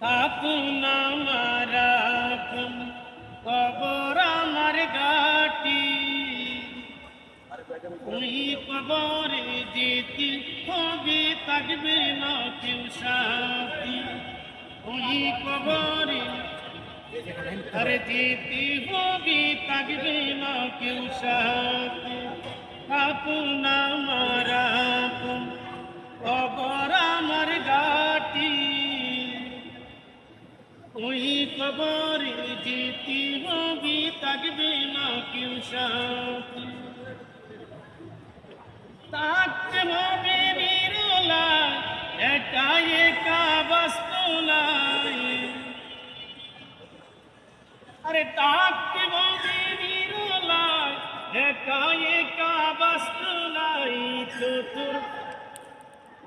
আপন আমার আপন কবর আমার গাটি ওই কবরে যেতে হবে থাকবে না আরে যেতে হবে থাকবে না কেউ সাথী। আপন আমার আপন কবর কবরে যেতে হবে থাকবে না কেউ সাথী। থাকতে হবে নিরলা, একা একা বাস্তলায় আরে থাকতে হবে নিরলা, একা একা বাস্তলাই চতুর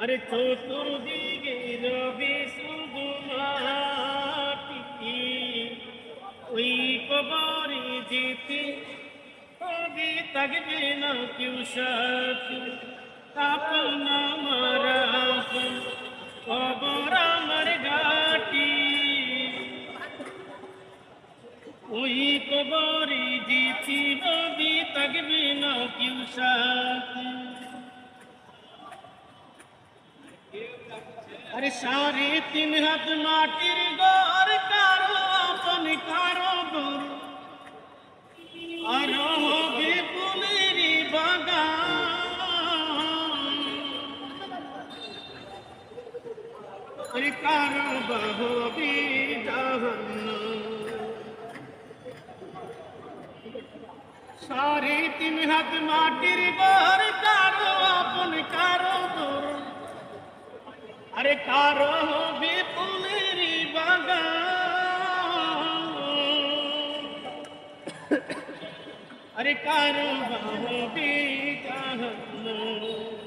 আরে চতুর দিকে রবি শুধু মাটি ওই যেতে হবে থাকবে না কেউ সাথে, আপন আমার আপন কবর আমার গাটি ওই কবরে যেতে হবে থাকবে না কেউ সাথে। আরে সাড়ে তিন হাত মাটির ঘর সাড়ে তিন হাত মাটির ঘর, কারও আপন, কারও গর আরে কারও হবে ফুলের বাগান। আরে কারও হবে জাহান্নাম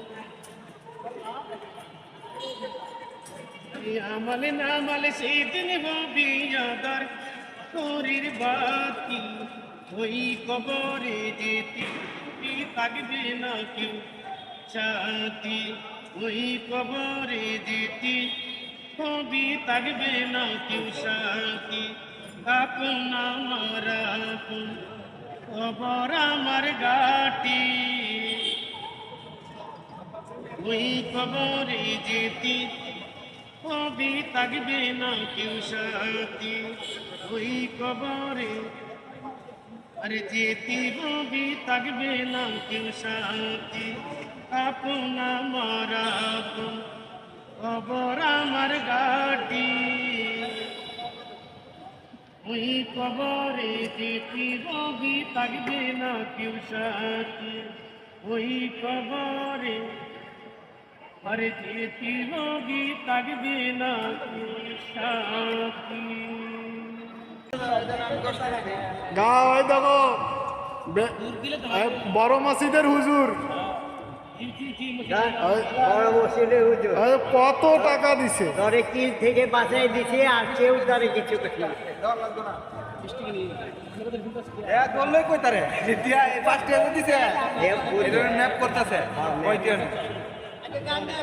আমল নামল সেই দিন হবে আদার। তোরির বাতি ওই কবরে যেতে থাকবে না কেউ? শান্তি ওই কবরে যেতে হবে থাকবে না কেউ? শান্তি আপন আমার আপন কবর আমার গাটি ওই কবরে যেতে হবে থাকবে না কেউ সাথী? ওই কবরে। আরে যেতে হবে, থাকবে না কেউ সাথী। আপন আপন কবর আমার গাটি ওই কবরে যেতে হবে, থাকবে না কেউ সাথী। ওই কবরে আরে যেতে হবে থাকবে না কেউ সাথী গাও এই দেখো বড় মসজিদের হুজুর। বড় মসজিদে হুজুর। এই কত টাকা দিছে? ধরে কি থেকে বাঁচাই দিছে আর কেউ ধরে কিছু করছে propaganda.